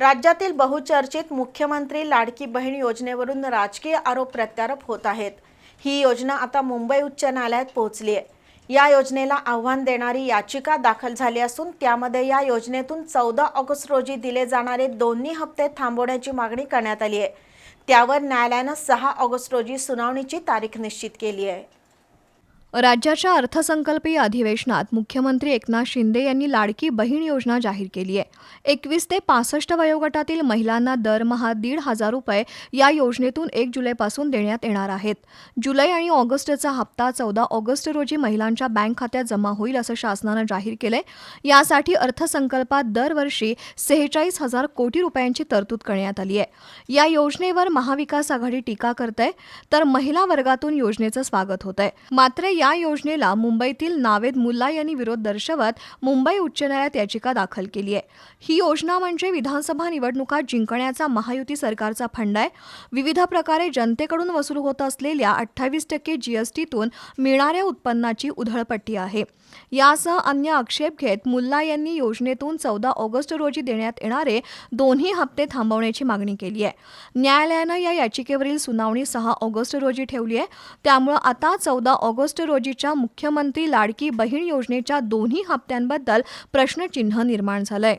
राज्यातील बहुचर्चित मुख्यमंत्री लाडकी बहीण योजनेवरून राजकीय आरोप प्रत्यारोप होत आहेत. ही योजना आता मुंबई उच्च न्यायालयात पोहोचली आहे. या योजनेला आव्हान देणारी याचिका दाखल झाली असून त्यामध्ये या योजनेतून चौदा ऑगस्ट रोजी दिले जाणारे दोन्ही हप्ते थांबवण्याची मागणी करण्यात आली आहे. त्यावर न्यायालयानं सहा ऑगस्ट रोजी सुनावणीची तारीख निश्चित केली आहे. राज्याच्या अर्थसंकल्पीय अधिवेशनात मुख्यमंत्री एकनाथ शिंदे यांनी लाडकी बहीण योजना जाहीर केली आहे. एकवीस ते पासष्ट वयोगटातील महिलांना दरमहा दीड हजार रुपये या योजनेतून एक जुलैपासून देण्यात येणार आहेत. जुलै आणि ऑगस्टचा हप्ता चौदा ऑगस्ट रोजी महिलांच्या बँक खात्यात जमा होईल असं शासनानं जाहीर केलंय. यासाठी अर्थसंकल्पात दरवर्षी सेहेचाळीस हजार कोटी रुपयांची तरतूद करण्यात आली आहे. या योजनेवर महाविकास आघाडी टीका करते तर महिला वर्गातून योजनेचं स्वागत होत आहे मात्र या योजनेला मुंबईतील नावेद मुल्ला यांनी विरोध दर्शवत मुंबई उच्च न्यायालयात याचिका दाखल केली आहे. ही योजना म्हणजे विधानसभा निवडणुका जिंकण्याचा महायुती सरकारचा फंड आहे. विविध प्रकारे जनतेकडून वसूल होत असलेल्या अठ्ठावीस टक्के जीएसटीतून मिळणाऱ्या उत्पन्नाची उधळपट्टी आहे. यासह अन्य आक्षेप घेत मुल्ला यांनी योजनेतून चौदा ऑगस्ट रोजी देण्यात येणारे दोन्ही हप्ते थांबवण्याची मागणी केली आहे. न्यायालयानं या याचिकेवरील सुनावणी सहा ऑगस्ट रोजी ठेवली आहे. त्यामुळं आता चौदा ऑगस्ट रोजीच्या मुख्यमंत्री लाडकी बहीण योजनेच्या दोन्ही हप्त्यांबद्दल प्रश्नचिन्ह निर्माण झालंय.